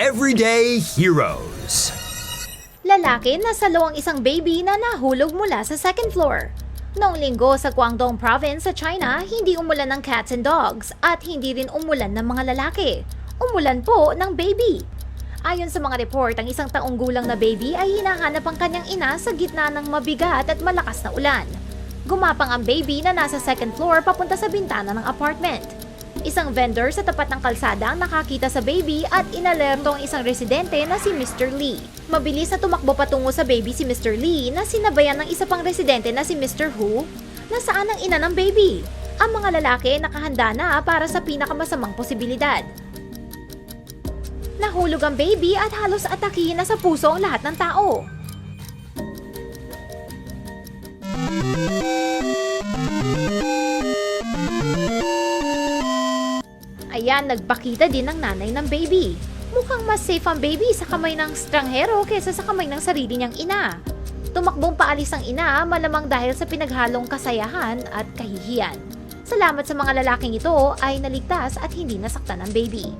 Everyday Heroes. Lalaki na salo ang isang baby na nahulog mula sa second floor. Noong linggo sa Guangdong province sa China, hindi umulan ng cats and dogs at hindi rin umulan ng mga lalaki. Umulan po ng baby. Ayon sa mga report, ang isang taong gulang na baby ay hinahanap ang kanyang ina sa gitna ng mabigat at malakas na ulan. Gumapang ang baby na nasa second floor papunta sa bintana ng apartment. Isang vendor sa tapat ng kalsada ang nakakita sa baby at inalerto ang isang residente na si Mr. Lee. Mabilis na tumakbo patungo sa baby si Mr. Lee na sinabayan ng isa pang residente na si Mr. Hu. Nasaan ang ina ng baby? Ang mga lalaki nakahanda na para sa pinakamasamang posibilidad. Nahulog ang baby at halos atakihin na sa puso ang lahat ng tao. Ayan, nagpakita din ang nanay ng baby. Mukhang mas safe ang baby sa kamay ng stranghero kaysa sa kamay ng sarili niyang ina. Tumakbong paalis ang ina malamang dahil sa pinaghalong kasayahan at kahihiyan. Salamat sa mga lalaking ito ay naligtas at hindi nasaktan ang baby.